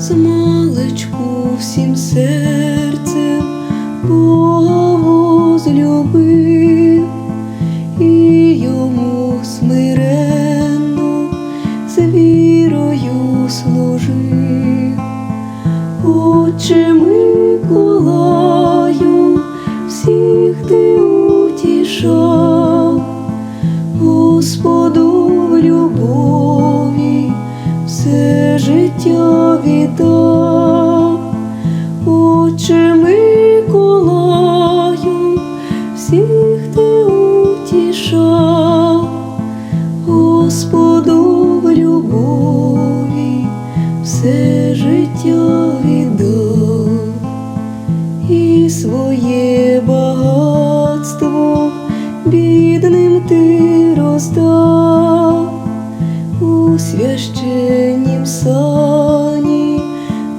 змалечку всім серцем Бога возлюбив і йому смиренно з вірою служив. Отче Миколаю, всіх ти утішав, Господу в любові все все життя віддав і своє багатство бідним ти роздав. У священнім сані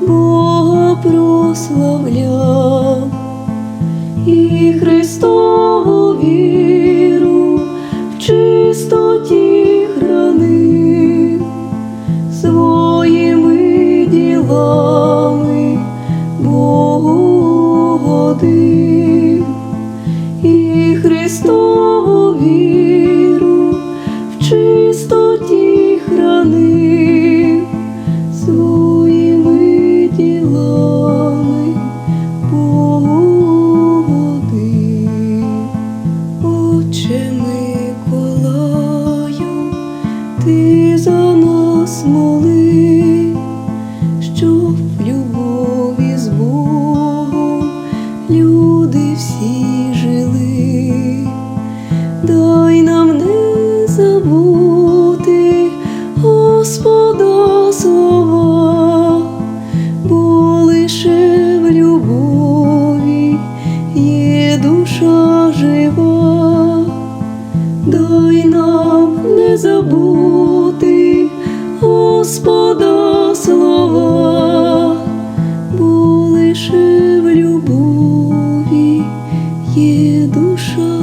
Бога прославляв. І Христову віру в чистоті хранив своїми Богу угодив і Христову віру в чистоті хранив своїми ділами Богу угодив. Отче Миколаю, ти за нас моли, лише в любові є душа жива. Дай нам не забути Господа слова, бо лише в любові є душа.